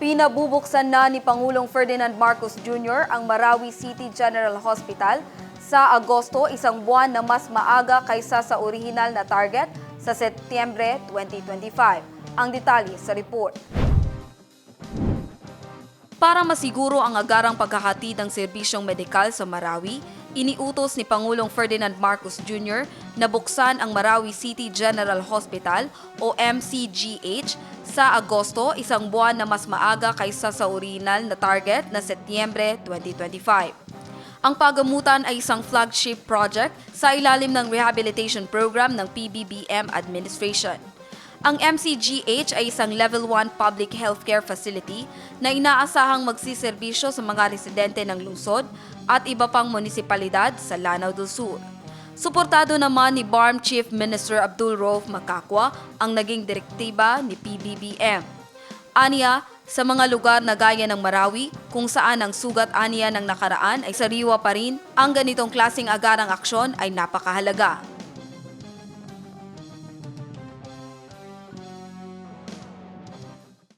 Pinabubuksan na ni Pangulong Ferdinand Marcos Jr. ang Marawi City General Hospital sa Agosto, isang buwan na mas maaga kaysa sa orihinal na target sa Setyembre 2025. Ang detalye sa report. Para masiguro ang agarang paghahatid ng serbisyong medikal sa Marawi, iniutos ni Pangulong Ferdinand Marcos Jr. na buksan ang Marawi City General Hospital o MCGH sa Agosto, isang buwan na mas maaga kaysa sa original na target na Setyembre 2025. Ang pagamutan ay isang flagship project sa ilalim ng rehabilitation program ng PBBM administration. Ang MCGH ay isang level 1 public healthcare facility na inaasahang magsiservisyo sa mga residente ng lungsod at iba pang munisipalidad sa Lanao del Sur. Suportado naman ni BARM Chief Minister Abdul Rauf Makakwa ang naging direktiba ni PBBM. Aniya, sa mga lugar na gaya ng Marawi, kung saan ang sugat aniya ng nakaraan ay sariwa pa rin, ang ganitong klasing agarang aksyon ay napakahalaga.